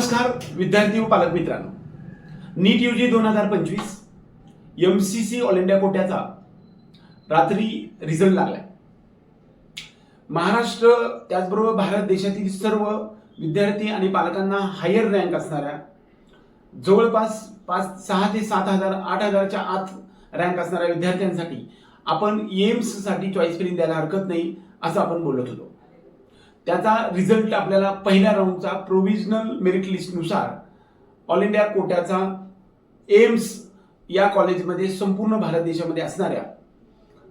नमस्कार विद्यार्थी व पालक मित्रांनो. नीट यू जी दोन हजार पंचवीस M C C all India कोट्याचा रात्री रिझल्ट लागलाय. महाराष्ट्र त्याचबरोबर भारत देशातील सर्व विद्यार्थी आणि पालकांना हायर रँक असणाऱ्या जवळपास पाच सहा ते सात हजार आठ हजारच्या आत रँक असणाऱ्या विद्यार्थ्यांसाठी आपण एम्ससाठी चॉईस फिलिंग द्यायला हरकत नाही असं आपण बोलत होतो. त्याचा रिझल्ट आपल्याला पहिल्या राऊंडचा प्रोव्हिजनल मेरिट लिस्टनुसार ऑल इंडिया कोट्याचा एम्स या कॉलेजमध्ये संपूर्ण भारत देशामध्ये असणाऱ्या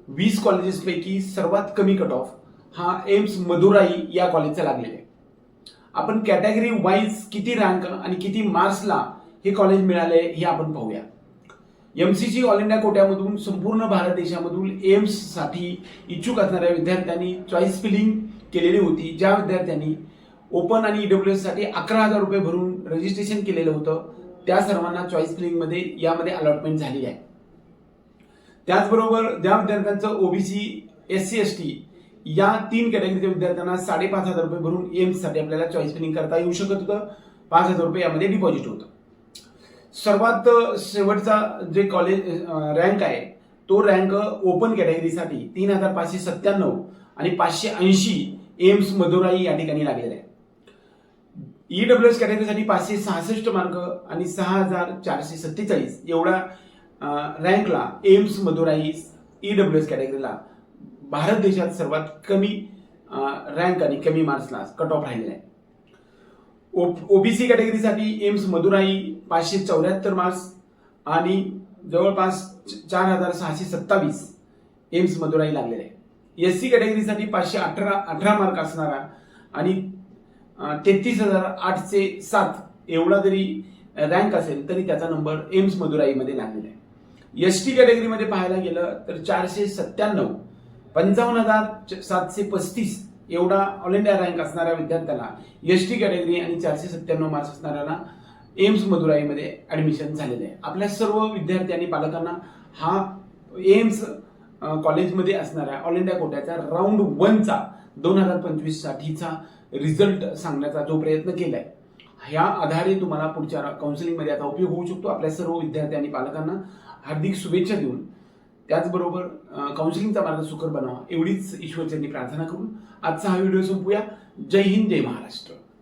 वीस कॉलेजेसपैकी सर्वात कमी कट ऑफ हा एम्स मदुराई या कॉलेजचा लागलेला आहे. आपण कॅटेगरी वाईज किती रँक आणि किती मार्क्सला हे कॉलेज मिळाले हे आपण पाहूया. एमसीसी ऑल इंडिया कोट्यामधून संपूर्ण भारत देशामधून एम्ससाठी इच्छुक असणाऱ्या विद्यार्थ्यांनी चॉईस फिलिंग केलेली होती. ज्या विद्यार्थ्यांनी ओपन आणि ईडब्ल्यू एससाठी अकरा हजार रुपये भरून रजिस्ट्रेशन केलेलं होतं त्या सर्वांना चॉईस फिलिंगमध्ये यामध्ये अलॉटमेंट झाली आहे. त्याचबरोबर ज्या विद्यार्थ्यांचं OBC S C S T या तीन कॅटेगरीच्या विद्यार्थ्यांना साडेपाच हजार रुपये भरून एम्ससाठी आपल्याला चॉईस फिलिंग करता येऊ शकत होतं. पाच हजार रुपये यामध्ये डिपॉझिट होतं. सर्वात शेवटचा जे कॉलेज रँक आहे तो रँक ओपन कॅटेगरीसाठी तीन हजार पाचशे सत्त्याण्णव आणि पाचशे ऐंशी एम्स मदुराई या ठिकाणी लागलेला आहे ईडब्ल्यू एस कॅटेगरीसाठी पाचशे सहासष्ट मार्क आणि सहा हजार चारशे सत्तेचाळीस एवढा रँकला AIIMS Madurai E W S कॅटेगरीला Bharat देशात सर्वात कमी रँक आणि कमी मार्क्सला कट ऑफ राहिलेला आहे ओबीसी कॅटेगरीसाठी एम्स मदुराई पाचशे चौऱ्याहत्तर मार्क्स आणि जवळपास चार हजार सहाशे सत्तावीस एम्स मदुराई लागलेले आहे एस सी कॅटेगरीसाठी पाचशे अठरा अठरा मार्क असणारा आणि तेहतीस हजार आठशे सात एवढा जरी रँक असेल तरी त्याचा नंबर एम्स मदुराईमध्ये लागलेला आहे. एस टी कॅटेगरीमध्ये पाहायला गेलं तर चारशे सत्त्याण्णव पंचावन्न हजार सातशे पस्तीस एवढा ऑल इंडिया रँक असणाऱ्या विद्यार्थ्याला एस टी कॅटेगरी आणि चारशे सत्त्याण्णव मार्क्स असणाऱ्याला एम्स मदुराईमध्ये ॲडमिशन झालेलं आहे. आपल्या सर्व विद्यार्थी आणि पालकांना हा एम्स कॉलेजमध्ये असणाऱ्या ऑल इंडिया कोट्याचा राऊंड वनचा दोन हजार पंचवीस साठीचा रिझल्ट सांगण्याचा जो प्रयत्न केलाय ह्या आधारे तुम्हाला पुढच्या काउन्सिलिंगमध्ये आता उपयोग होऊ शकतो आपल्या सर्व विद्यार्थी आणि पालकांना हार्दिक शुभेच्छा देऊन. त्याचबरोबर काउन्सिलिंगचा मार्ग सुकर बनावा एवढीच ईश्वरचंदी प्रार्थना करून आजचा हा व्हिडिओ संपूया. जय हिंद जय महाराष्ट्र.